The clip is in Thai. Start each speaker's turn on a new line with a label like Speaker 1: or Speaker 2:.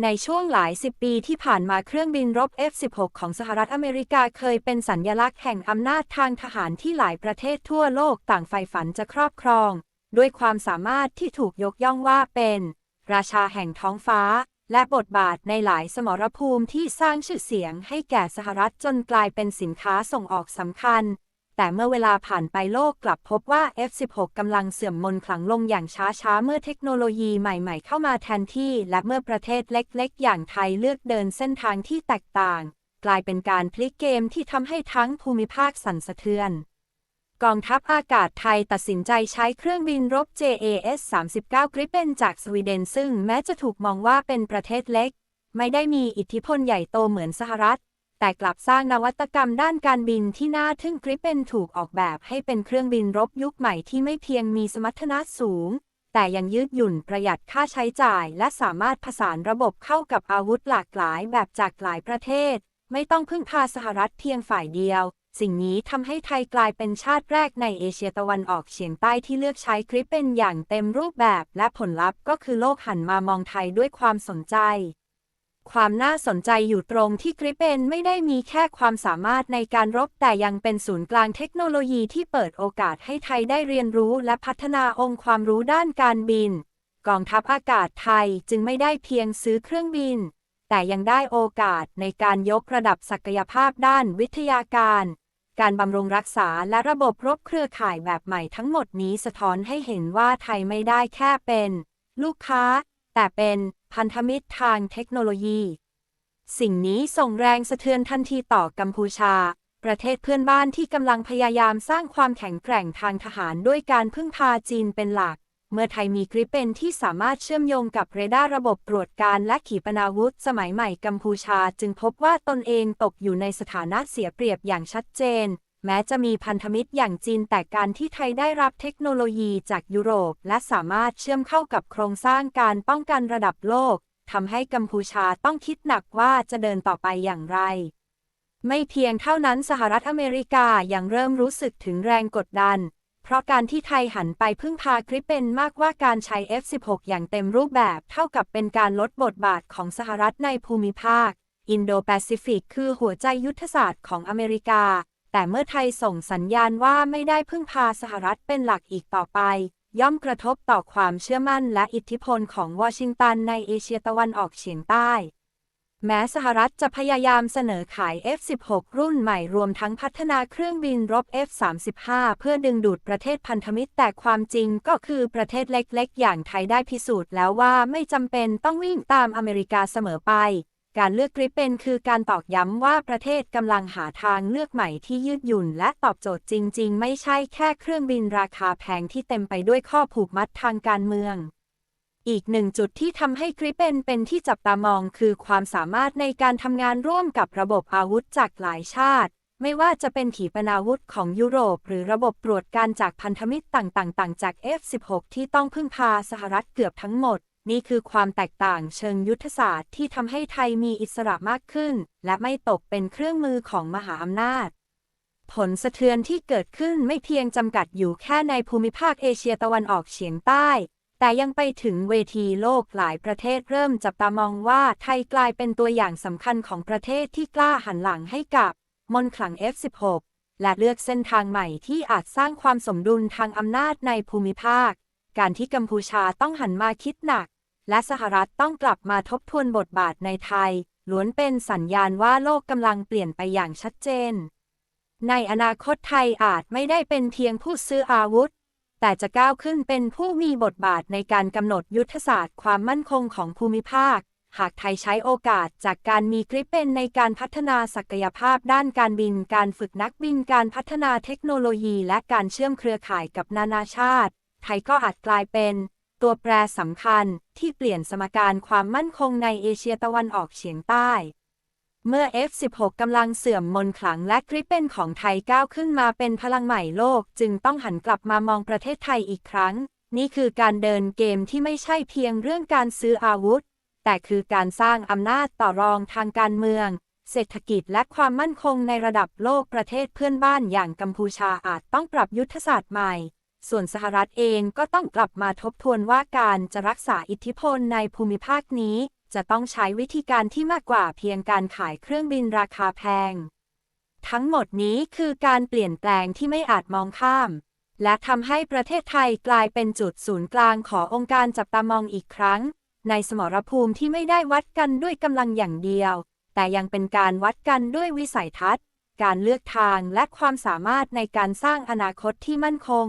Speaker 1: ในช่วงหลายสิบปีที่ผ่านมาเครื่องบินรบ F-16 ของสหรัฐอเมริกาเคยเป็นสัญญลักษณ์แห่งอำนาจทางทหารที่หลายประเทศทั่วโลกต่างใฝ่ฝันจะครอบครอง ด้วยความสามารถที่ถูกยกย่องว่าเป็น ราชาแห่งท้องฟ้า และบทบาทในหลายสมรภูมิที่สร้างชื่อเสียงให้แก่สหรัฐจนกลายเป็นสินค้าส่งออกสำคัญ แต่เมื่อเวลาผ่านไปโลกกลับพบว่า F-16 กำลังเสื่อมมนขลังลงอย่างช้าๆ เมื่อเทคโนโลยีใหม่ๆ เข้ามาแทนที่ และเมื่อประเทศเล็กๆ อย่างไทยเลือกเดินเส้นทางที่แตกต่าง กลายเป็นการพลิกเกมที่ทำให้ทั้งภูมิภาคสั่นสะเทือน กองทัพอากาศไทยตัดสินใจใช้เครื่องบินรบ JAS 39 Gripen จากสวีเดนซึ่งแม้จะถูกมองว่าเป็นประเทศเล็ก ไม่ได้มีอิทธิพลใหญ่โตเหมือนสหรัฐ แต่กลับสร้างนวัตกรรมด้านการบินที่น่าทึ่งกริปเป็นถูกออกแบบให้เป็นเครื่องบินรบยุคใหม่ที่ไม่เพียงมีสมรรถนะสูง แต่ยังยืดหยุ่นประหยัดค่าใช้จ่าย และสามารถผสานระบบเข้ากับอาวุธหลากหลายแบบจากหลายประเทศ ไม่ต้องพึ่งพาสหรัฐเพียงฝ่ายเดียว สิ่งนี้ทำให้ไทยกลายเป็นชาติแรกในเอเชียตะวันออกเฉียงใต้ที่เลือกใช้กริปเป็นอย่างเต็มรูปแบบ และผลลัพธ์ก็คือโลกหันมามองไทยด้วยความสนใจ ความน่าสนใจอยู่ตรงที่กริปเปนไม่ได้มีแค่ความสามารถในการรบแต่ยังเป็นศูนย์กลางเทคโนโลยีที่เปิดโอกาสให้ไทยได้เรียนรู้และพัฒนาองค์ความรู้ด้านการบิน กองทัพอากาศไทยจึงไม่ได้เพียงซื้อเครื่องบิน แต่ยังได้โอกาสในการยกระดับศักยภาพด้านวิทยาการ การบำรุงรักษาและระบบรบเครือข่ายแบบใหม่ทั้งหมดนี้สะท้อนให้เห็นว่าไทยไม่ได้แค่เป็น ลูกค้า แต่เป็น พันธมิตรทางเทคโนโลยี สิ่งนี้ส่งแรงสะเทือนทันทีต่อกัมพูชา ประเทศเพื่อนบ้านที่กำลังพยายามสร้างความแข็งแกร่งทางทหารด้วยการพึ่งพาจีนเป็นหลัก เมื่อไทยมีกริปเป็นที่สามารถเชื่อมโยงกับเรดาร์ระบบตรวจการและขีปนาวุธสมัยใหม่กัมพูชา จึงพบว่าตนเองตกอยู่ในสถานะเสียเปรียบอย่างชัดเจน แม้จะมีพันธมิตรอย่างจีนแต่การที่ไทยได้รับเทคโนโลยีจากยุโรป และสามารถเชื่อมเข้ากับโครงสร้างการป้องกันระดับโลกทำให้กัมพูชาต้องคิดหนักว่าจะเดินต่อไปอย่างไร ไม่เพียงเท่านั้นสหรัฐอเมริกายังเริ่มรู้สึกถึงแรงกดดัน เพราะการที่ไทยหันไปพึ่งพากริปเป็นมากว่าการใช้ F-16 อย่างเต็มรูปแบบเท่ากับเป็นการลดบทบาทของสหรัฐในภูมิภาค อินโดแปซิฟิกคือหัวใจยุทธศาสตร์ของอเมริกา แต่เมื่อไทยส่งสัญญาณว่าไม่ได้พึ่งพาสหรัฐเป็นหลักอีกต่อไป ย่อมกระทบต่อความเชื่อมั่นและอิทธิพลของวอชิงตันในเอเชียตะวันออกเฉียงใต้ แม้สหรัฐจะพยายามเสนอขาย F-16 รุ่นใหม่รวมทั้งพัฒนาเครื่องบินรบ F-35 เพื่อดึงดูดประเทศพันธมิตรแต่ความจริงก็คือประเทศเล็กๆ อย่างไทยได้พิสูจน์แล้วว่าไม่จำเป็นต้องวิ่งตามอเมริกาเสมอไป การเลือกกริปเป็นคือการตอกย้ำว่าประเทศกำลังหาทางเลือกใหม่ที่ยืดหยุ่น และตอบโจทย์จริง ๆ ไม่ใช่แค่เครื่องบินราคาแพงที่เต็มไปด้วยข้อผูกมัดทางการเมือง อีกหนึ่งจุดที่ทำให้กริปเป็นเป็นที่จับตามองคือความสามารถในการทำงานร่วมกับระบบอาวุธจากหลายชาติ ไม่ว่าจะเป็นขีปนาวุธของยุโรป หรือระบบตรวจการจากพันธมิตรต่างๆ จาก F-16 ที่ต้องพึ่งพาสหรัฐเกือบทั้งหมด นี่คือความแตกต่างเชิงยุทธศาสตร์ที่ทำให้ไทยมีอิสระมากขึ้น และไม่ตกเป็นเครื่องมือของมหาอำนาจ ผลสะเทือนที่เกิดขึ้นไม่เพียงจำกัดอยู่แค่ในภูมิภาคเอเชียตะวันออกเฉียงใต้ แต่ยังไปถึงเวทีโลกหลายประเทศเริ่มจับตามองว่าไทยกลายเป็นตัวอย่างสำคัญของประเทศที่กล้าหันหลังให้กับมนต์ขลัง F16 และเลือกเส้นทางใหม่ที่อาจสร้างความสมดุลทางอำนาจในภูมิภาค การที่กัมพูชาต้องหันมาคิดหนัก และสหรัฐต้องกลับมาทบทวนบทบาทในไทย ล้วนเป็นสัญญาณว่าโลกกำลังเปลี่ยนไปอย่างชัดเจน ในอนาคตไทยอาจไม่ได้เป็นเพียงผู้ซื้ออาวุธ แต่จะก้าวขึ้นเป็นผู้มีบทบาทในการกำหนดยุทธศาสตร์ความมั่นคงของภูมิภาค หากไทยใช้โอกาสจากการมีกริปเป็นในการพัฒนาศักยภาพด้านการบิน การฝึกนักบิน การพัฒนาเทคโนโลยี และการเชื่อมเครือข่ายกับนานาชาติ ไทยก็อาจกลายเป็น ตัวแปรสำคัญที่เปลี่ยนสมการความมั่นคงในเอเชียตะวันออกเฉียงใต้ เมื่อ F16 กำลังเสื่อมมนขลังและกริปเป็นของไทยก้าวขึ้นมาเป็นพลังใหม่โลก จึงต้องหันกลับมามองประเทศไทยอีกครั้ง นี่คือการเดินเกมที่ไม่ใช่เพียงเรื่องการซื้ออาวุธ แต่คือการสร้างอำนาจต่อรองทางการเมืองเศรษฐกิจและความมั่นคงในระดับโลกประเทศเพื่อนบ้านอย่างกัมพูชาอาจต้องปรับยุทธศาสตร์ใหม่ ส่วนสหรัฐเองก็ต้องกลับมาทบทวนว่าการจะรักษาอิทธิพลในภูมิภาคนี้ จะต้องใช้วิธีการที่มากกว่าเพียงการขายเครื่องบินราคาแพง ทั้งหมดนี้คือการเปลี่ยนแปลงที่ไม่อาจมองข้าม และทำให้ประเทศไทยกลายเป็นจุดศูนย์กลางขององค์การจับตามองอีกครั้ง ในสมรภูมิที่ไม่ได้วัดกันด้วยกำลังอย่างเดียว แต่ยังเป็นการวัดกันด้วยวิสัยทัศน์ การเลือกทางและความสามารถในการสร้างอนาคตที่มั่นคง